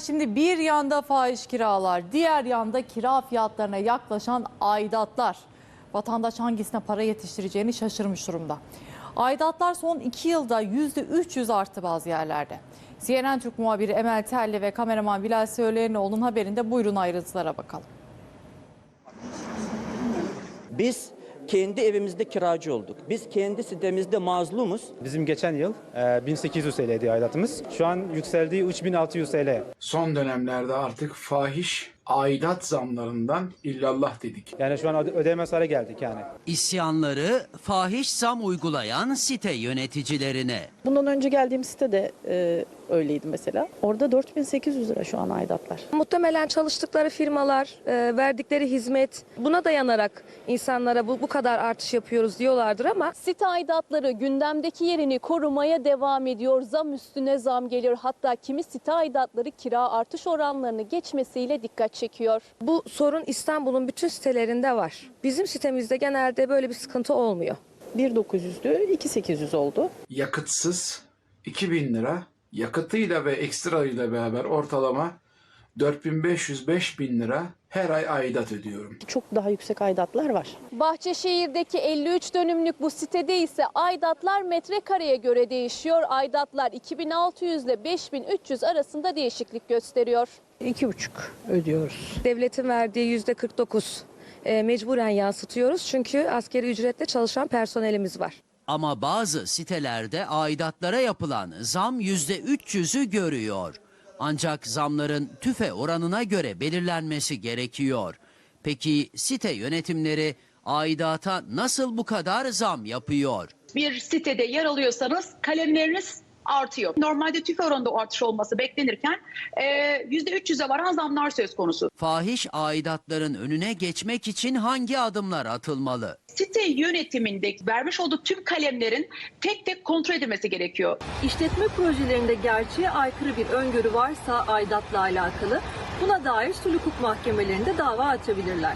Şimdi bir yanda fahiş kiralar, diğer yanda kira fiyatlarına yaklaşan aidatlar. Vatandaş hangisine para yetiştireceğini şaşırmış durumda. Aidatlar son iki yılda %300 arttı bazı yerlerde. CNN Türk muhabiri Emel Telli ve kameraman Bilal Söyleyenoğlu'nun haberinde buyurun ayrıntılara bakalım. Biz kendi evimizde kiracı olduk. Biz kendi sitemizde mazlumuz. Bizim geçen yıl e, 1800 TL'ydi aidatımız. Şu an yükseldiği 3600 TL. Son dönemlerde artık fahiş aidat zamlarından illallah dedik. Yani şu an öde- ödeyemez hale geldik yani. İsyanları fahiş zam uygulayan site yöneticilerine. Bundan önce geldiğim site de e, öyleydi mesela. Orada 4800 lira şu an aidatlar. Muhtemelen çalıştıkları firmalar, e, verdikleri hizmet buna dayanarak insanlara bu, bu kadar artış yapıyoruz diyorlardır ama Site aidatları gündemdeki yerini korumaya devam ediyor. Zam üstüne zam geliyor. Hatta kimi site aidatları kira artış oranlarını geçmesiyle dikkat çekiyor. bu sorun İstanbul'un bütün sitelerinde var. Bizim sitemizde genelde böyle bir sıkıntı olmuyor. 1900'dü 2800 oldu. Yakıtsız 2000 lira, yakıtıyla ve ekstralarıyla beraber ortalama 4500-5000 lira her ay aidat ödüyorum. Çok daha yüksek aidatlar var. Bahçeşehir'deki 53 dönümlük bu sitede ise aidatlar metrekareye göre değişiyor. Aidatlar 2600 ile 5300 arasında değişiklik gösteriyor. 2,5 ödüyoruz. Devletin verdiği yüzde 49 e, mecburen yansıtıyoruz çünkü askeri ücretle çalışan personelimiz var. Ama bazı sitelerde aidatlara yapılan zam %300'ü görüyor. Ancak zamların tüfe oranına göre belirlenmesi gerekiyor. Peki site yönetimleri aidata nasıl bu kadar zam yapıyor? bir sitede yer alıyorsanız kalemleriniz artıyor. Normalde tüfe oranında o artış olması beklenirken e, %300'e varan zamlar söz konusu. Fahiş aidatların önüne geçmek için hangi adımlar atılmalı? Site yönetiminde vermiş olduğu tüm kalemlerin tek tek kontrol edilmesi gerekiyor. İşletme projelerinde gerçeğe aykırı bir öngörü varsa aidatla alakalı buna dair sulh hukuk mahkemelerinde dava açabilirler.